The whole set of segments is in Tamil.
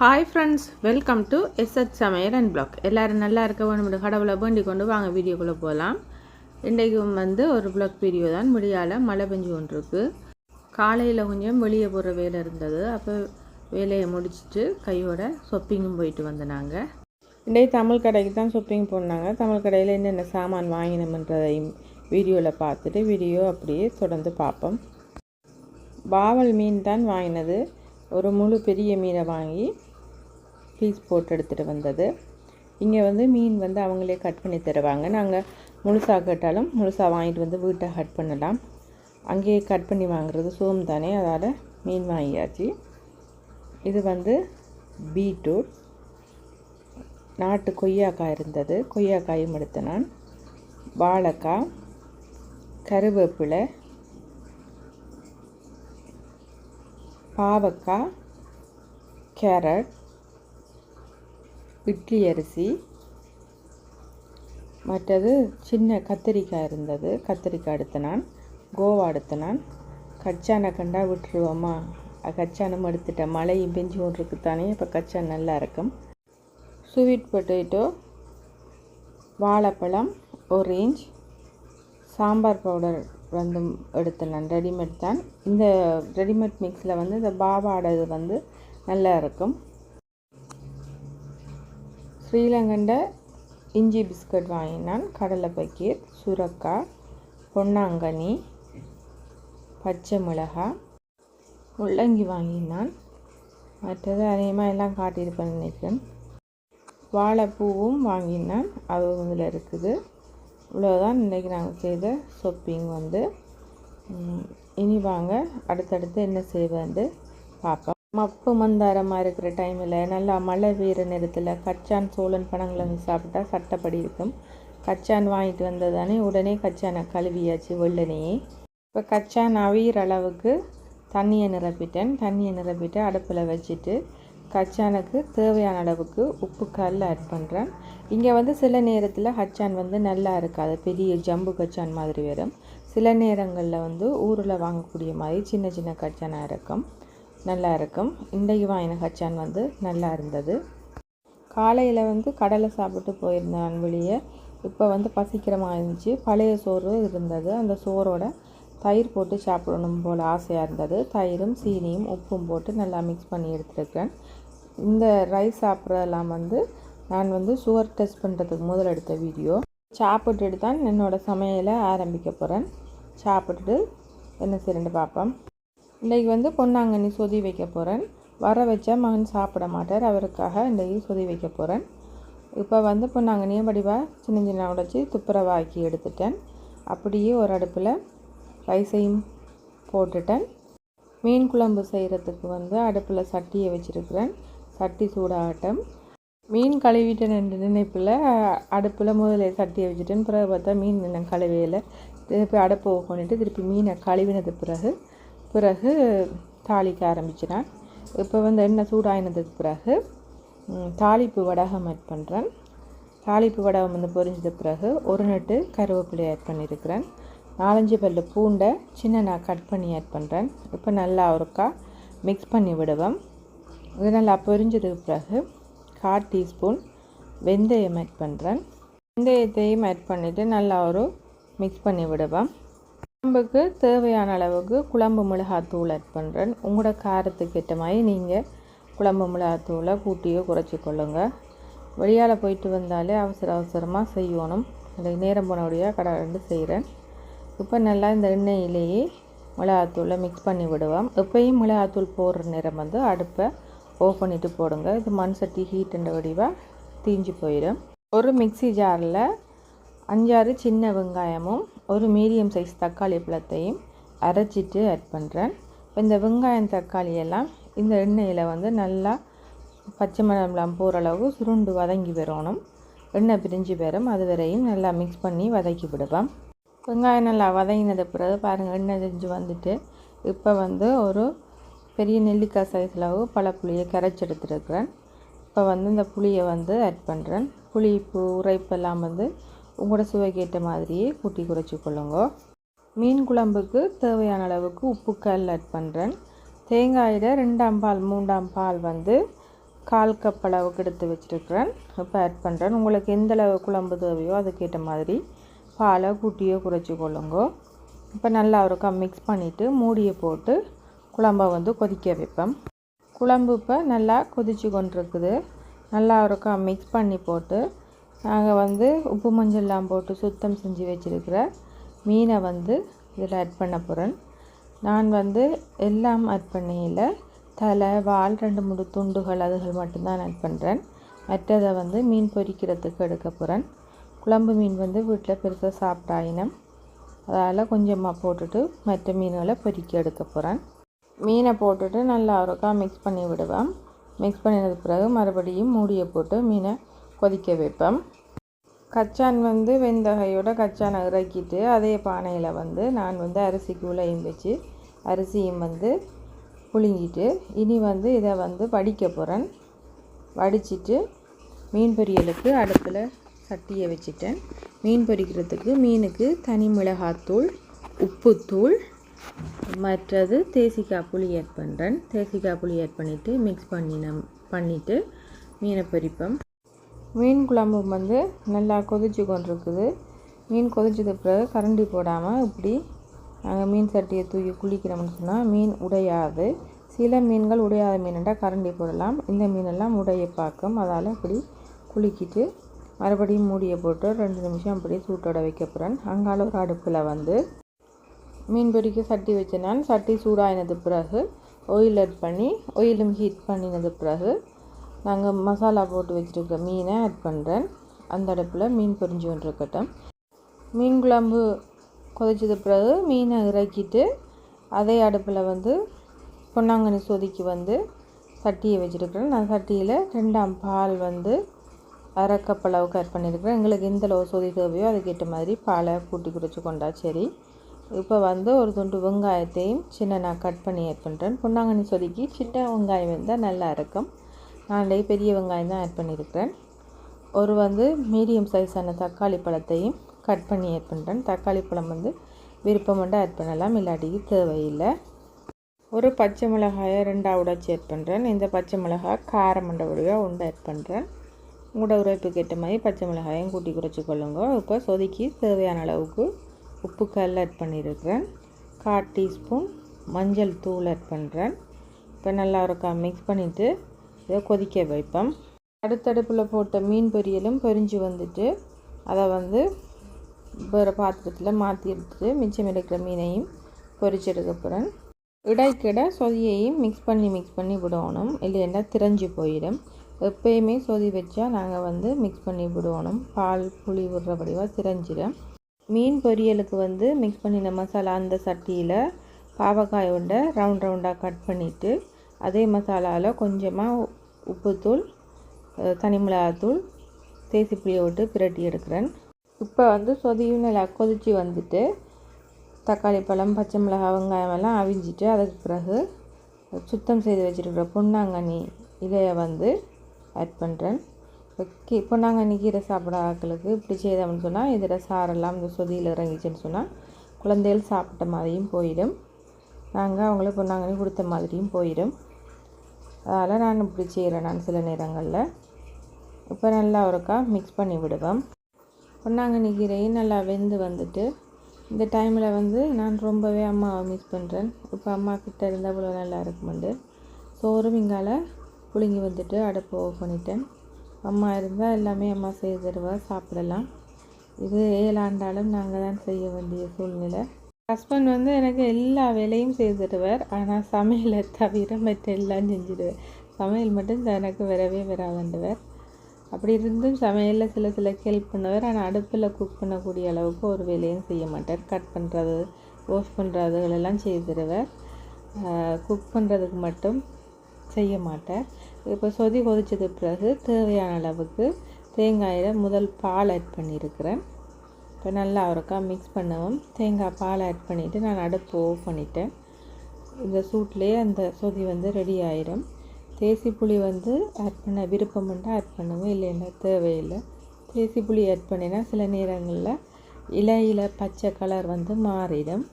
Hi friends welcome to SH சமையல் அண்ட் பிளாக் எல்லோரும் நல்லா இருக்க வேணும் கடவுளை வேண்டி கொண்டு வாங்க வீடியோக்குள்ளே போகலாம் இன்றைக்கும் வந்து ஒரு பிளாக் வீடியோ தான். முடியால் மழை பெஞ்சு கொண்டிருக்கு. காலையில் கொஞ்சம் வெளியே போகிற வேலை இருந்தது. அப்போ வேலையை முடிச்சுட்டு கையோட ஷாப்பிங்கும் போயிட்டு வந்தனாங்க. இன்றைக்கு தமிழ் கடைக்கு தான் ஷாப்பிங் போனாங்க. தமிழ் கடையில் என்னென்ன சாமான் வாங்கினோம்ன்றதையும் வீடியோவில் பார்த்துட்டு வீடியோ அப்படியே தொடர்ந்து பார்ப்போம். பாவல் மீன் தான் வாங்கினது. ஒரு முழு பெரிய மீனை வாங்கி பீஸ் போட்டு எடுத்துகிட்டு வந்தது. இங்கே வந்து மீன் வந்து அவங்களே கட் பண்ணி தருவாங்க. நாங்கள் முழுசாக கேட்டாலும் முழுசாக வாங்கிட்டு வந்து வீட்டை கட் பண்ணலாம். அங்கேயே கட் பண்ணி வாங்குறது சோம் தானே அதால் மீன் வாங்கியாச்சு. இது வந்து பீட்ரூட். நாட்டு கொய்யாக்காய் இருந்தது. கொய்யாக்காயும் எடுத்த நான். வாழைக்காய் கருவேப்பிலை பாவக்காய் கேரட் இட்லி அரிசி மற்றது சின்ன கத்திரிக்காய் இருந்தது. கத்திரிக்காய் எடுத்து நான் கோவா எடுத்து நான் கச்சானை கண்டா விட்டுருவோமா? கச்சானம் எடுத்துட்டேன் மழையும் பெஞ்சு கொண்டிருக்கு தானே? இப்போ கச்சான் நல்லா இருக்கும். ஸ்வீட் பொட்டேட்டோ வாழைப்பழம் ஒரேஞ்ச் சாம்பார் பவுடர் வந்து எடுத்து நான் ரெடிமேட் தான். இந்த ரெடிமேட் மிக்ஸில் வந்து இந்த பாபாடது வந்து நல்லா இருக்கும். ஸ்ரீலங்கண்ட இஞ்சி பிஸ்கட் வாங்கினான். கடலை பக்கீர் சுரக்காய் பொன்னாங்கனி பச்சை மிளகாய் முள்ளங்கி வாங்கினான். மற்றது அதிகமாக எல்லாம் காட்டியிருப்பேன் நினைக்கிறேன். வாழைப்பூவும் வாங்கினான். அதுவும் இதில் இருக்குது. இவ்வளோதான் இன்றைக்கி நாங்கள் செய்த ஷாப்பிங் வந்து. இனி வாங்க. அடுத்தடுத்து என்ன செய்வேன்ட்டு பார்ப்போம். மப்பு மந்தாரமாக இருக்கிற டைமில் நல்லா மழை பெய்கிற நேரத்தில் கச்சான் சோழன் பணங்களை வந்து சாப்பிட்டா சட்டப்படி இருக்கும். கச்சான் வாங்கிட்டு வந்ததானே உடனே கச்சானை கழுவியாச்சு வெள்ளனையே இப்போ கச்சான் அவியிற அளவுக்கு தண்ணியை நிரப்பிட்டேன். தண்ணியை நிரப்பிட்டு அடுப்பில் வச்சுட்டு கச்சானுக்கு தேவையான அளவுக்கு உப்பு கல் ஆட் பண்ணுறேன் இங்கே வந்து சில நேரத்தில் ஹச்சான் வந்து நல்லா இருக்காது. பெரிய ஜம்பு கச்சான் மாதிரி வரும். சில நேரங்களில் வந்து ஊரில் வாங்கக்கூடிய மாதிரி சின்ன சின்ன கச்சானாக இருக்கும். நல்லா இருக்கும் இன்றைக்கு வாங்கின கச்சான் வந்து நல்லா இருந்தது காலையில் வந்து கடலை சாப்பிட்டு போயிருந்தேன் வெளியே இப்போ வந்து பசிக்கிற மாதிரி இருந்துச்சு. பழைய சோறு இருந்தது. அந்த சோறோட தயிர் போட்டு சாப்பிடணும் போல் ஆசையாக இருந்தது. தயிரும் சீனியும் உப்பும் போட்டு நல்லா மிக்ஸ் பண்ணி எடுத்துருக்கேன். இந்த ரைஸ் சாப்பிட்றதெல்லாம் வந்து நான் வந்து சுகர் டெஸ்ட் பண்ணுறதுக்கு முதல் எடுத்த வீடியோ சாப்பிட்டுட்டு தான் என்னோடய சமையலை ஆரம்பிக்க போகிறேன் சாப்பிட்டுட்டு என்ன செய்யணுன்னு பார்ப்போம். இன்றைக்கி வந்து பொன்னாங்கண்ணி சொதி வைக்க போகிறேன் வர வச்சா மகன் சாப்பிட மாட்டார். அவருக்காக இன்றைக்கி சொதி வைக்க போகிறேன் இப்போ வந்து பொன்னாங்கண்ணியை வடிவாக சின்ன சின்ன உடைச்சி துப்புரவாக்கி எடுத்துட்டேன். அப்படியே ஒரு அடுப்பில் ரைஸையும் போட்டுட்டேன். மீன் குழம்பு செய்கிறதுக்கு வந்து அடுப்பில் சட்டியை வச்சுருக்கிறேன். சட்டி சூடாகட்டும். மீன் கழுவிட்டேன் ரெண்டு நினைப்பில் அடுப்பில் முதல்ல சட்டியை வச்சுட்டேன். பிறகு பார்த்தா மீன் கழுவையில் திருப்பி அடுப்பை பண்ணிவிட்டு திருப்பி மீனை கழுவினது பிறகு பிறகு தாளிக்க ஆரம்பிச்சினேன் இப்போ வந்து எண்ணெய் சூடாயினதுக்கு பிறகு தாளிப்பு வடகம் ஆட் பண்ணுறேன் தாளிப்பு வடகம் வந்து பொரிஞ்சது பிறகு ஒரு நட்டு கருவேப்பிலை ஆட் பண்ணியிருக்கிறேன் நாலஞ்சு பல்லு பூண்டை சின்ன நான் கட் பண்ணி ஆட் பண்ணுறேன் இப்போ நல்லா ஒருக்கா மிக்ஸ் பண்ணி விடுவேன் இது நல்லா பொரிஞ்சதுக்கு பிறகு கால் டீஸ்பூன் வெந்தயம் ஆட் பண்ணுறேன் வெந்தயத்தையும் ஆட் பண்ணிவிட்டு நல்லா ஒரு மிக்ஸ் பண்ணி விடுவேன் குழம்புக்கு தேவையான அளவுக்கு குழம்பு மிளகாத்தூள் ஆட் பண்ணுறேன் உங்களோட காரத்துக்கு ஏற்ற மாதிரி நீங்கள் குழம்பு மிளகாத்தூளை கூட்டியோ குறைச்சி கொள்ளுங்கள் வெளியால் போயிட்டு வந்தாலே அவசர அவசரமாக செய்யணும். இந்த நேரம் போனபடியாக கடை ரெண்டு செய்கிறேன் இப்போ நல்லா இந்த எண்ணெயிலேயே மிளகாத்தூளை மிக்ஸ் பண்ணி விடுவோம். எப்பயும் மிளகாத்தூள் போடுற நேரம் வந்து அடுப்பை ஓஃப் பண்ணிவிட்டு போடுங்க. இது மண் சட்டி ஹீட்டுன்ற வடிவாக தீஞ்சு போயிடும். ஒரு மிக்சி ஜாரில் அஞ்சாறு சின்ன வெங்காயமும் ஒரு மீடியம் சைஸ் தக்காளி பழத்தையும் அரைச்சிட்டு ஆட் பண்ணுறேன் இப்போ இந்த வெங்காயம் தக்காளி எல்லாம் இந்த எண்ணெயில் வந்து நல்லா பச்சை மிளகாம் போகிற அளவு சுருண்டு வதங்கி வரணும். எண்ணெய் பிரிஞ்சு வரும். அது வரையும் நல்லா மிக்ஸ் பண்ணி வதக்கி விடுவேன் வெங்காயம் நல்லா வதங்கினது பிறகு பாருங்கள் எண்ணெய் தெரிஞ்சு வந்துட்டு இப்போ வந்து ஒரு பெரிய நெல்லிக்காய் சைஸ் அளவு பழப்புளியை கரைச்சி எடுத்துருக்குறேன். இப்போ வந்து இந்த புளியை வந்து ஆட் பண்ணுறேன் புளிப்பு உரைப்பெல்லாம் வந்து உங்களோட சுவைக்கு ஏற்ற மாதிரியே கூட்டி குறைச்சி கொள்ளுங்க. மீன் குழம்புக்கு தேவையான அளவுக்கு உப்பு கல் ஆட் பண்ணுறேன் தேங்காயில் ரெண்டாம் பால் மூன்றாம் பால் வந்து கால் கப் அளவுக்கு எடுத்து வச்சுருக்கிறேன். இப்போ ஆட் பண்ணுறேன் உங்களுக்கு எந்த அளவு குழம்பு தேவையோ அதுக்கேற்ற மாதிரி பாலை கூட்டியோ குறைச்சி கொள்ளுங்க. இப்போ நல்லா ஒருக்கா மிக்ஸ் பண்ணிவிட்டு மூடியை போட்டு குழம்பை வந்து கொதிக்க வைப்பேன். குழம்பு இப்போ நல்லா கொதிச்சு கொண்டிருக்குது. நல்லா ஒருக்கா மிக்ஸ் பண்ணி போட்டு நாங்கள் வந்து உப்பு மஞ்சள்லாம் போட்டு சுத்தம் செஞ்சு வச்சுருக்கிற மீனை வந்து இதில் ஆட் பண்ண போகிறேன் நான் வந்து எல்லாம் ஆட் பண்ணையில் தலை வால் ரெண்டு மூணு துண்டுகள் அதுகள் மட்டும்தான் ஆட் பண்ணுறேன் மற்றதை வந்து மீன் பொரிக்கிறதுக்கு எடுக்க போகிறேன் குழம்பு மீன் வந்து வீட்டில் பெருசாக சாப்பிட்டாயினம் அதால் கொஞ்சமாக போட்டுட்டு மற்ற மீன்களை பொரிக்க எடுக்க போகிறேன் மீனை போட்டுட்டு நல்லா ஒருக்கா மிக்ஸ் பண்ணி விடுவேன். மிக்ஸ் பண்ணினது பிறகு மறுபடியும் மூடியை போட்டு மீனை கொதிக்க வைப்பேன் கச்சான் வந்து வெந்தகையோட கச்சானை இறக்கிட்டு அதே பானையில் வந்து நான் வந்து அரிசிக்கு உலையும் வச்சு அரிசியும் வந்து புழுங்கிட்டு இனி வந்து இதை வந்து வடிக்க போகிறேன் வடிச்சிட்டு மீன் பொரியலுக்கு அடுப்பில் சட்டியை வச்சுட்டேன். மீன் பொரிக்கிறதுக்கு மீனுக்கு தனி மிளகாத்தூள் உப்புத்தூள் மற்றது தேசிக்காய் புளி ஆட் பண்ணுறேன் தேசிக்காய் புளி ஆட் பண்ணிவிட்டு மிக்ஸ் பண்ணின பண்ணிவிட்டு மீனை பொரிப்பேன் மீன் குழம்பு வந்து நல்லா கொதிச்சு கொண்டிருக்குது. மீன் கொதிச்சது பிறகு கரண்டி போடாமல் இப்படி நாங்கள் மீன் சட்டியை தூக்கி குளிக்கிறோம்னு சொன்னால் மீன் உடையாது. சில மீன்கள் உடையாத மீனுண்டா கரண்டி போடலாம். இந்த மீனெல்லாம் உடைய பார்க்கும். அதால் இப்படி குளிக்கிட்டு மறுபடியும் மூடியை போட்டு ரெண்டு நிமிஷம் அப்படியே சூட்டோட வைக்க போகிறேன் அங்கால ஒரு அடுப்பில் வந்து மீன் பிடிக்க சட்டி வச்சேன். சட்டி சூடாயினது பிறகு ஆயில் ஆட் பண்ணி ஆயிலும் ஹீட் பண்ணினது பிறகு நாங்கள் மசாலா போட்டு வச்சுருக்க மீனை ஆட் பண்ணுறேன் அந்த அடுப்பில் மீன் பொரிஞ்சு கொண்டிருக்கட்டும். மீன் குழம்பு கொதிச்சது பிறகு மீனை இறக்கிட்டு அதே அடுப்பில் வந்து பொன்னாங்கண்ணி சொதிக்கு வந்து சட்டியை வச்சுருக்கிறேன். நான் சட்டியில் ரெண்டாம் பால் வந்து அரை கப் அளவுக்கு ஆட் பண்ணியிருக்கிறேன். எங்களுக்கு எந்த அளவு சொதி தேவையோ அதுக்கேற்ற மாதிரி பாலை கூட்டி குடிச்சு கொண்டா சரி. இப்போ வந்து ஒரு துண்டு வெங்காயத்தையும் சின்ன நான் கட் பண்ணி ஆட் பண்ணுறேன் பொன்னாங்கண்ணி சொதிக்கு சின்ன வெங்காயம் இருந்தால் நல்லா இருக்கும். நான் பெரிய வெங்காயம் தான் ஆட் பண்ணியிருக்கிறேன். ஒரு வந்து மீடியம் சைஸான தக்காளி பழத்தையும் கட் பண்ணி ஆட் பண்ணுறேன் தக்காளி பழம் வந்து விருப்பம் மட்டும் ஆட் பண்ணலாம் இல்லாட்டிக்கு தேவையில்லை. ஒரு பச்சை மிளகாயை ரெண்டாக உடைச்சி ஆட் பண்ணுறேன் இந்த பச்சை மிளகாய் காரம் மண்டபடியாக உண்டு ஆட் பண்ணுறேன் உங்களோட உரைப்புக்கு ஏற்ற மாதிரி பச்சை மிளகாயும் கூட்டி குறைச்சி கொள்ளுங்க. இப்போ சொதுக்கி தேவையான அளவுக்கு உப்பு கல் ஆட் பண்ணியிருக்கிறேன். கால் டீஸ்பூன் மஞ்சள் தூள் ஆட் பண்ணுறேன் இப்போ நல்லா இருக்கா மிக்ஸ் பண்ணிவிட்டு இதை கொதிக்க வைப்பேன் அடுத்தடுப்பில் போட்ட மீன் பொரியலும் பொரிஞ்சு வந்துட்டு அதை வந்து வேறு பாத்திரத்தில் மாற்றி எடுத்துட்டு மிச்சம் எடுக்கிற மீனையும் பொரிச்சு போகிறேன் இடைக்கிட சொதியையும் மிக்ஸ் பண்ணி மிக்ஸ் பண்ணி விடணும். இல்லைன்னா திரஞ்சு போயிடும். எப்பயுமே சொதி வச்சா நாங்கள் வந்து மிக்ஸ் பண்ணி விடுவோம் பால் புளி விடுற வடிவாக திரஞ்சிடும். மீன் பொரியலுக்கு வந்து மிக்ஸ் பண்ணின மசாலா அந்த சட்டியில் பாவக்காய் உண்டை ரவுண்ட் ரவுண்டாக கட் பண்ணிவிட்டு அதே மசாலாவில் கொஞ்சமாக உப்புத்தூள் தனி மிளகாத்தூள் தேசி புளியை விட்டு பிரட்டி எடுக்கிறேன். இப்போ வந்து சொதியும் நல்லா கொதித்து வந்துட்டு தக்காளி பழம் பச்சை மிளகாய் வெங்காயம் எல்லாம் அவிஞ்சிட்டு அதுக்கு பிறகு சுத்தம் செய்து வச்சுருக்கிற பொன்னாங்கண்ணி இதையை வந்து ஆட் பண்ணுறேன் இப்போ கீ பொன்னாங்கண்ணி கீரை சாப்பிட ஆக்களுக்கு இப்படி செய்தோம்னு சொன்னால் இதில் சாரெல்லாம் இந்த சொதியில் இறங்கிச்சுன்னு சொன்னால் குழந்தைகள் சாப்பிட்ட மாதிரியும் போயிடும். நாங்கள் அவங்களுக்கு பொன்னாங்கண்ணி கொடுத்த மாதிரியும் போயிடும். அதனால் நான் இப்படி செய்கிறேன் நான் சில நேரங்களில். இப்போ நல்லா ஒருக்கா மிக்ஸ் பண்ணி விடுவேன். பொன்னாங்கண்ணி கீரையும் நல்லா வெந்து வந்துட்டு இந்த டைமில் வந்து நான் ரொம்பவே அம்மாவை மிஸ் பண்ணுறேன் இப்போ அம்மா கிட்டே இருந்தால் இவ்வளோ நல்லா இருக்குமெண்டு. சோறும் இங்கால புழுங்கி வந்துட்டு அடுப்பு ஆஃப் பண்ணிட்டேன். அம்மா இருந்தால் எல்லாமே அம்மா செய்து தருவா சாப்பிடலாம். இது ஏழாண்டாலும் நாங்கள் தான் செய்ய வேண்டிய சூழ்நிலை. ஹஸ்பண்ட் வந்து எனக்கு எல்லா வேலையும் செய்துடுவார். ஆனால் சமையலை தவிர மற்ற எல்லாம் செஞ்சிடுவார். சமையல் மட்டும் எனக்கு வரவே வராதுன்றவர் அப்படி இருந்தும் சமையலில் சில சில ஹெல்ப் பண்ணுவார். ஆனால் அடுப்பில் குக் பண்ணக்கூடிய அளவுக்கு ஒரு வேலையும் செய்ய மாட்டார். கட் பண்ணுறது வாஷ் பண்ணுறதுகளெல்லாம் செய்துடுவார். குக் பண்ணுறதுக்கு மட்டும் செய்ய மாட்டார். இப்போ சொதி கொதிச்சது பிறகு தேவையான அளவுக்கு தேங்காயில் முதல் பால் ஆட் பண்ணியிருக்கிறேன். இப்போ நல்லா அவருக்கா மிக்ஸ் பண்ணவும். தேங்காய் பால் ஆட் பண்ணிவிட்டு நான் அடுப்பு ஆஃப் பண்ணிட்டேன். இந்த சூட்லேயே அந்த சொதி வந்து ரெடி ஆயிரும். தேசி புளி வந்து ஆட் பண்ண விருப்பம் ஆட் பண்ணுவேன் இல்லைன்னா தேவையில்லை. தேசி புளி ஆட் பண்ணினா சில நேரங்களில் இலையில் பச்சை கலர் வந்து மாறிடும்.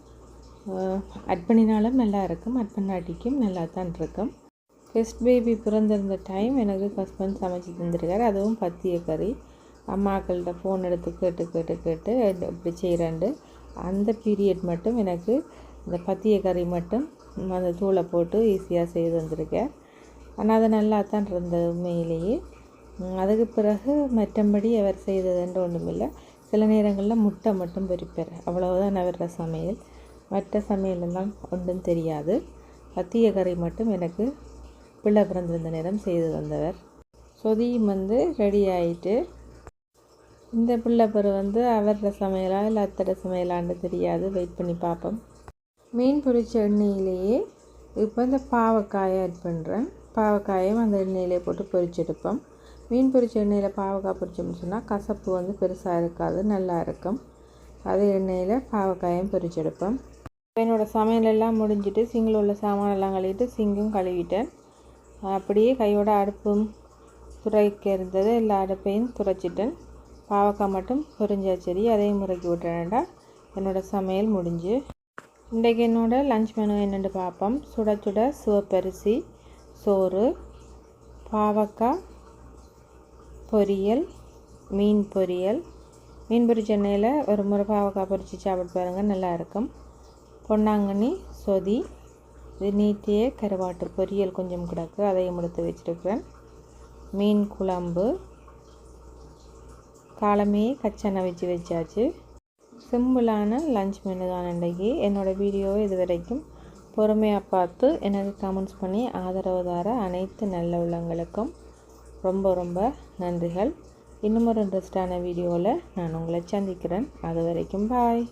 ஆட் பண்ணினாலும் நல்லா இருக்கும் ஆட் பண்ணாட்டிக்கும் நல்லா தான் இருக்கும். ஃபஸ்ட் பேபி பிறந்திருந்த டைம் எனக்கு ஹஸ்பண்ட் சமைச்சு தந்திருக்காரு. அதுவும் பத்திய கறி. அம்மாக்கள்கிட்ட ஃபோன் எடுத்து கேட்டு கேட்டு கேட்டு இப்படி செய்கிறேன்ட்டு அந்த பீரியட் மட்டும் எனக்கு இந்த பத்திய கறி மட்டும் அந்த தூளை போட்டு ஈஸியாக செய்து வந்திருக்கேன். ஆனால் அது நல்லா தான் இருந்தது உண்மையிலேயே. அதுக்கு பிறகு மற்றபடி அவர் செய்ததுன்ற ஒன்றுமில்லை சில நேரங்களில் முட்டை மட்டும் பொறிப்பார் அவ்வளவுதான் அவரோட சமையல். மற்ற சமையலெல்லாம் ஒன்றும் தெரியாது. பத்திய கறி மட்டும் எனக்கு பிள்ளை பிறந்திருந்த நேரம் செய்து வந்தவர் சொதியும் வந்து ரெடி ஆகிட்டு இந்த பிள்ளை பரு வந்து அவரோட சமையலா இல்லை அத்தோட சமையலான்னு தெரியாது. வெயிட் பண்ணி பார்ப்போம் மீன் பொரிச்ச எண்ணெயிலேயே இப்போ இந்த பாவக்காயை ஆட் பண்ணுறேன் பாவக்காயும் அந்த எண்ணெயிலே போட்டு பொரிச்செடுப்போம். மீன் பொரிச்ச எண்ணெயில் பாவக்காய் பொரிச்சோம்னு சொன்னால் கசப்பு வந்து பெருசாக இருக்காது நல்லா இருக்கும். அதே எண்ணெயில் பாவக்காயும் பொரிச்செடுப்போம். என்னோடய சமையலெல்லாம் முடிஞ்சிட்டு சிங்கில் உள்ள சாமானெல்லாம் கழுவிட்டு சிங்கும் கழுவிட்டேன். அப்படியே கையோட அடுப்பும் துறைக்க இருந்தது எல்லா அடுப்பையும் துடைச்சிட்டேன். பாவக்காய் மட்டும் பொரிஞ்சா சரி அதையும் முறைக்கி விட்டுறேன்டா என்னோடய சமையல் முடிஞ்சு. இன்றைக்கு என்னோடய லஞ்ச் மெனு என்னென்னு பார்ப்போம். சுட சுட சிவப்பரிசி சோறு பாவக்காய் பொரியல் மீன் பொரியல். மீன் பொரிச்ச எண்ணெயில் ஒரு முறை பாவக்காய் பொரித்து சாப்பிட்டு பாருங்கள் நல்லா இருக்கும். பொன்னாங்கண்ணி சொதி இது நீட்டிய கருவாட்டு பொரியல் கொஞ்சம் கிடக்கு அதையும் எடுத்து வச்சுருக்கிறேன். மீன் குழம்பு காலமே கச்சனை வச்சு வச்சாச்சு. சிம்பிளான லஞ்ச் மெனு தான் இன்றைக்கி. என்னோடய வீடியோவை இது வரைக்கும் பொறுமையாக பார்த்து எனக்கு கமெண்ட்ஸ் பண்ணி ஆதரவு தர அனைத்து நல்ல உள்ளங்களுக்கும் ரொம்ப ரொம்ப நன்றிகள். இன்னும் ஒரு இன்ட்ரெஸ்டான வீடியோவில் நான் உங்களை சந்திக்கிறேன். அது வரைக்கும் பாய்